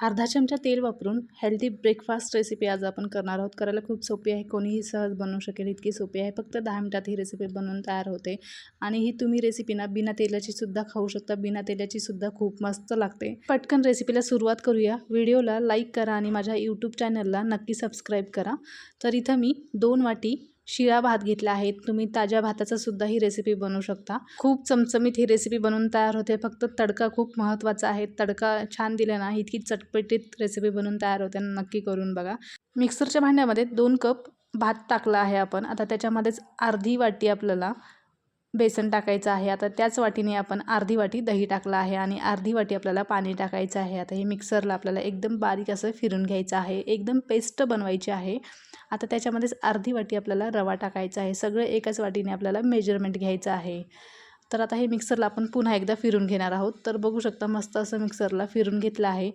अर्धा चमचा तेल वापरून हेल्दी ब्रेकफास्ट रेसिपी आज आपण करणार आहोत. करायला खूप सोपी आहे. कोणीही सहज बनवू शकेल इतकी सोपी आहे. फक्त दहा मिनटात ही रेसिपी बनवून तयार होते. आणि ही तुम्ही रेसिपी ना बिना तेलाची सुद्धा खाऊ शकता. बिना तेलाची सुद्धा खूप मस्त लागते. पटकन रेसिपीला सुरुवात करूया. व्हिडिओला लाईक करा आणि माझ्या यूट्यूब चॅनलला नक्की सबस्क्राईब करा. तर इथं मी दोन वाटी शिळा भात घेतला आहे. तुम्ही ताज्या भाताचा सुद्धा ही रेसिपी बनवू शकता. खूप चमचमीत ही रेसिपी बनवून तयार होते. फक्त तडका खूप महत्त्वाचा आहे. तडका छान दिला ना इतकी चटपटीत रेसिपी बनवून तयार होते. नक्की करून बघा. मिक्सरच्या भांड्यामध्ये दोन कप भात टाकला आहे आपण. आता त्याच्यामध्येच अर्धी वाटी आपल्याला बेसन टाकायचं आहे. आता त्याच वाटीने आपण अर्धी वाटी दही टाकलं आहे आणि अर्धी वाटी आपल्याला पाणी टाकायचं आहे. आता हे मिक्सरला आपल्याला एकदम बारीक असं फिरून घ्यायचं आहे. एकदम पेस्ट बनवायची आहे. आता त्याच्यामध्येच अर्धी वाटी आपल्याला रवा टाकायचा आहे. सगळं एकाच वाटीने आपल्याला मेजरमेंट घ्यायचं आहे. तर आता हे मिक्सरला आपण पुन्हा एकदा फिरून घेणार आहोत. तर बघू शकता मस्त असं मिक्सरला फिरून घेतलं आहे.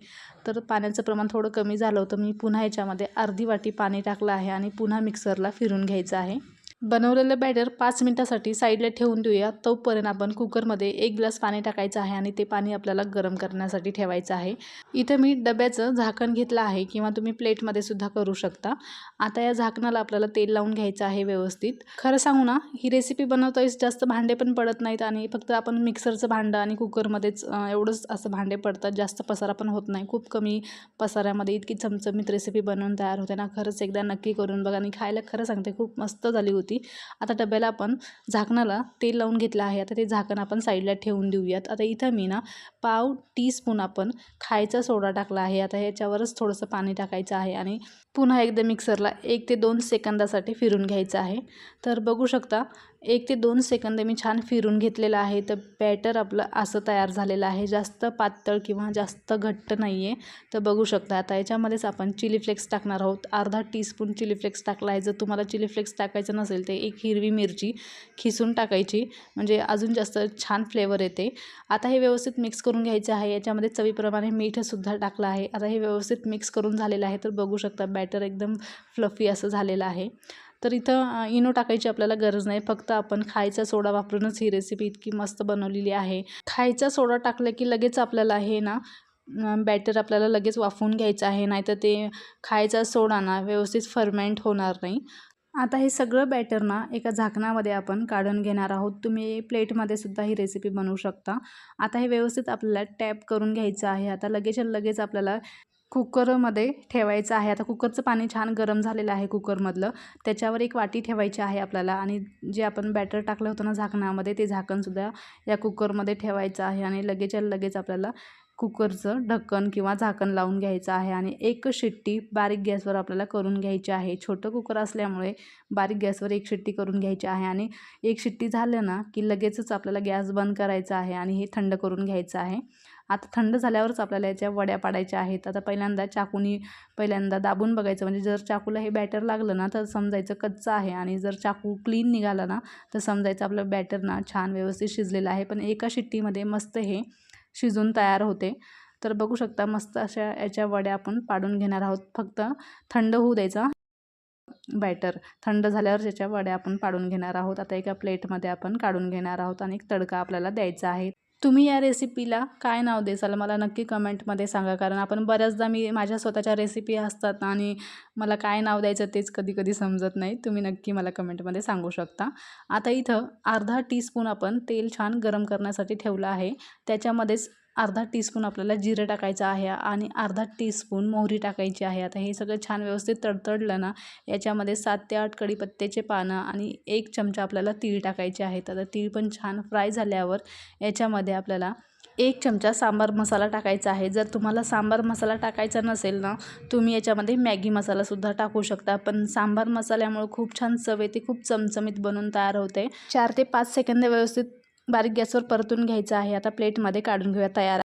तर पाण्याचं प्रमाण थोडं कमी झालं होतं. मी पुन्हा याच्यामध्ये अर्धी वाटी पाणी टाकलं आहे आणि पुन्हा मिक्सरला फिरून घ्यायचं आहे. बनवलेलं बॅटर पाच मिनटासाठी साईडला ठेवून देऊया. तोपर्यंत आपण कुकरमध्ये एक ग्लास पाणी टाकायचं आहे आणि ते पाणी आपल्याला गरम करण्यासाठी ठेवायचं आहे. इथं मी डब्याचं झाकण घेतलं आहे किंवा तुम्ही प्लेटमध्ये सुद्धा करू शकता. आता या झाकणाला आपल्याला तेल लावून घ्यायचं आहे व्यवस्थित. खरं सांगू ना ही रेसिपी बनवतोय जास्त भांडे पण पडत नाहीत आणि फक्त आपण मिक्सरचं भांडं आणि कुकरमध्येच एवढंच असं भांडे पडतात. जास्त पसारा पण होत नाही. खूप कमी पसाऱ्यामध्ये इतकी चमचमीत रेसिपी बनवून तयार होते ना. खरंच एकदा नक्की करून बघा. आणि खायला खरं सांगते खूप मस्त झाली होती. आता डब्याला आपण झाकणाला तेल लावून घेतलं आहे. आता ते झाकण आपण साईडला ठेवून देऊयात. आता इथं मी ना पाव टीस्पून आपण खायचा सोडा टाकला आहे. आता ह्याच्यावरच थोडंसं पाणी टाकायचं आहे आणि पुन्हा एकदा मिक्सरला एक ते दोन सेकंदासाठी फिरून घ्यायचं आहे. तर बघू शकता एक ते दोन सेकंद मी छान फिरून घेतलेलं आहे. तर बॅटर आपलं असं तयार झालेलं आहे. जास्त पातळ किंवा जास्त घट्ट नाही आहे तर बघू शकता आता याच्यामध्येच आपण चिली फ्लेक्स टाकणार आहोत. अर्धा टीस्पून चिली फ्लेक्स टाकला आहे. जर तुम्हाला चिली फ्लेक्स टाकायचं नसेल तर एक हिरवी मिरची खिसून टाकायची. म्हणजे अजून जास्त छान फ्लेवर येते. आता हे व्यवस्थित मिक्स करून घ्यायचं आहे. याच्यामध्ये चवीप्रमाणे मीठसुद्धा टाकलं आहे. आता हे व्यवस्थित मिक्स करून झालेलं आहे. तर बघू शकता बॅटर एकदम फ्लफी असं झालेलं आहे. तर इथं इनो टाकायची आपल्याला गरज नाही. फक्त आपण खायचा सोडा वापरूनच ही रेसिपी इतकी मस्त बनवलेली आहे. खायचा सोडा टाकलं की लगेच आपल्याला हे ना बॅटर आपल्याला लगेच वाफवून घ्यायचं आहे. नाहीतर ते खायचा सोडा ना व्यवस्थित फर्मेंट होणार नाही. आता हे सगळं बॅटर ना एका झाकणामध्ये आपण काढून घेणार आहोत. तुम्ही प्लेटमध्ये सुद्धा ही रेसिपी बनवू शकता. आता हे व्यवस्थित आपल्याला टॅप करून घ्यायचं आहे. आता लगेच लगेच आपल्याला कुकरमध्ये ठेवायचं आहे. आता कुकरचं पाणी छान गरम झालेलं आहे कुकरमधलं. त्याच्यावर एक वाटी ठेवायची आहे आपल्याला आणि जे आपण बॅटर टाकलं होतं ना झाकणामध्ये ते झाकणसुद्धा या कुकरमध्ये ठेवायचं आहे आणि लगेचच्या लगेच आपल्याला कुकरचं ढक्कन किंवा झाकण लावून घ्यायचं आहे आणि एक शिट्टी बारीक गॅसवर आपल्याला करून घ्यायची आहे. छोटं कुकर असल्यामुळे बारीक गॅसवर एक शिट्टी करून घ्यायची आहे आणि एक शिट्टी झालं ना की लगेचच आपल्याला गॅस बंद करायचा आहे आणि हे थंड करून घ्यायचं आहे. आता थंड झाल्यावरच आपल्याला याच्या वड्या पाडायच्या आहेत. आता पहिल्यांदा चाकूनी पहिल्यांदा दाबून बघायचं. म्हणजे जर चाकूला हे बॅटर लागलं ना तर समजायचं कच्चं आहे. आणि जर चाकू क्लीन निघाला ना तर समजायचं आपलं बॅटर ना छान व्यवस्थित शिजलेलं आहे. पण एका शिट्टीमध्ये मस्त हे शिजून तयार होते. तर बघू शकता मस्त अशा याच्या वड्या आपण पाडून घेणार आहोत. फक्त थंड होऊ द्यायचा बॅटर. थंड झाल्यावर त्याच्या वड्या आपण पाडून घेणार आहोत. आता एका प्लेटमध्ये आपण काढून घेणार आहोत. आणि तडका आपल्याला द्यायचा आहे. तुम्ही या रेसिपीला काय नाव देसाल? मला नक्की कमेंटमध्ये सांगा. कारण आपण बऱ्याचदा मी माझ्या स्वतःच्या रेसिपी असतात आणि मला काय नाव द्यायचं तेच कधी कधी समजत नाही. तुम्ही नक्की मला कमेंटमध्ये सांगू शकता. आता इथं अर्धा टीस्पून आपण तेल छान गरम करण्यासाठी ठेवलं आहे. त्याच्यामध्येच अर्धा टीस्पून आपल्याला जिरं टाकायचं आहे आणि अर्धा टीस्पून मोहरी टाकायची आहे. आता हे सगळं छान व्यवस्थित तडतडलं ना याच्यामध्ये सात ते आठ कढीपत्त्याचे पानं आणि एक चमचा आपल्याला तीळ टाकायचे आहेत. आता तीळ पण छान फ्राय झाल्यावर याच्यामध्ये आपल्याला एक चमचा सांबार मसाला टाकायचा आहे. जर तुम्हाला सांबार मसाला टाकायचा नसेल ना तुम्ही याच्यामध्ये मॅगी मसालासुद्धा टाकू शकता. पण सांबार मसाल्यामुळे खूप छान चव येते खूप चमचमीत बनून तयार होते. चार ते पाच सेकंद व्यवस्थित बारीक गॅसवर परतून घ्यायचं आहे. आता प्लेटमध्ये काढून घेऊया तयार